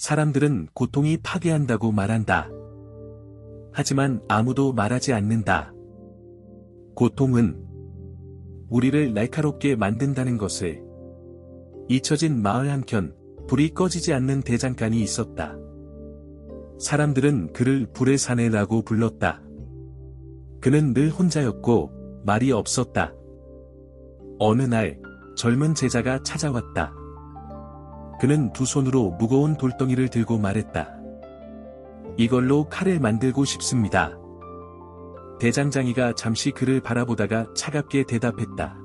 사람들은 고통이 파괴한다고 말한다. 하지만 아무도 말하지 않는다. 고통은 우리를 날카롭게 만든다는 것을 잊혀진 마을 한켠 불이 꺼지지 않는 대장간이 있었다. 사람들은 그를 불의 사내라고 불렀다. 그는 늘 혼자였고 말이 없었다. 어느 날 젊은 제자가 찾아왔다. 그는 두 손으로 무거운 돌덩이를 들고 말했다. 이걸로 칼을 만들고 싶습니다. 대장장이가 잠시 그를 바라보다가 차갑게 대답했다.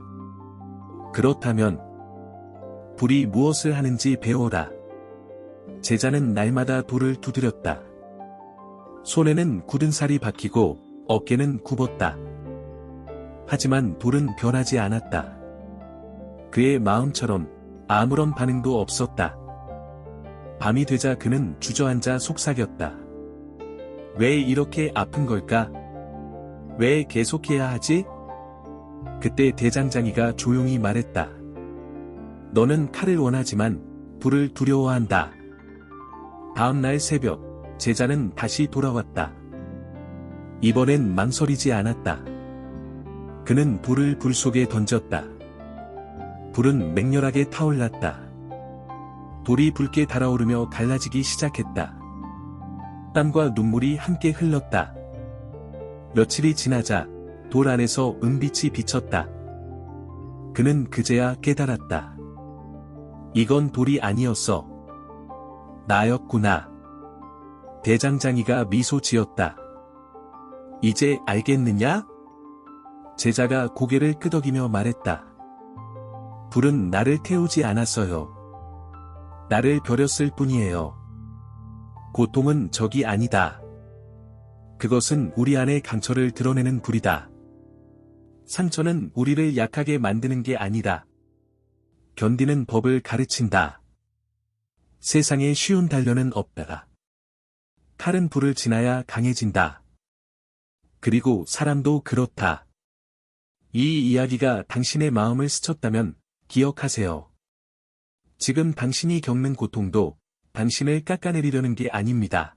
그렇다면 불이 무엇을 하는지 배워라. 제자는 날마다 돌을 두드렸다. 손에는 굳은 살이 박히고 어깨는 굽었다. 하지만 돌은 변하지 않았다. 그의 마음처럼 아무런 반응도 없었다. 밤이 되자 그는 주저앉아 속삭였다. 왜 이렇게 아픈 걸까? 왜 계속해야 하지? 그때 대장장이가 조용히 말했다. 너는 칼을 원하지만 불을 두려워한다. 다음날 새벽, 제자는 다시 돌아왔다. 이번엔 망설이지 않았다. 그는 불을 불 속에 던졌다. 불은 맹렬하게 타올랐다. 돌이 붉게 달아오르며 갈라지기 시작했다. 땀과 눈물이 함께 흘렀다. 며칠이 지나자 돌 안에서 은빛이 비쳤다. 그는 그제야 깨달았다. 이건 돌이 아니었어. 나였구나. 대장장이가 미소 지었다. 이제 알겠느냐? 제자가 고개를 끄덕이며 말했다. 불은 나를 태우지 않았어요. 나를 벼렸을 뿐이에요. 고통은 적이 아니다. 그것은 우리 안의 강철을 드러내는 불이다. 상처는 우리를 약하게 만드는 게 아니다. 견디는 법을 가르친다. 세상에 쉬운 단련은 없다. 칼은 불을 지나야 강해진다. 그리고 사람도 그렇다. 이 이야기가 당신의 마음을 스쳤다면 기억하세요. 지금 당신이 겪는 고통도 당신을 깎아내리려는 게 아닙니다.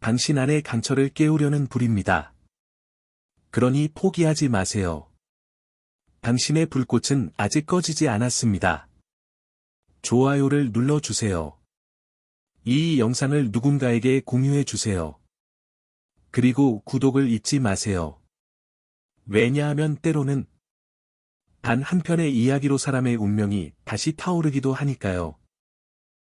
당신 안의 강철을 깨우려는 불입니다. 그러니 포기하지 마세요. 당신의 불꽃은 아직 꺼지지 않았습니다. 좋아요를 눌러주세요. 이 영상을 누군가에게 공유해 주세요. 그리고 구독을 잊지 마세요. 왜냐하면 때로는 단 한 편의 이야기로 사람의 운명이 다시 타오르기도 하니까요.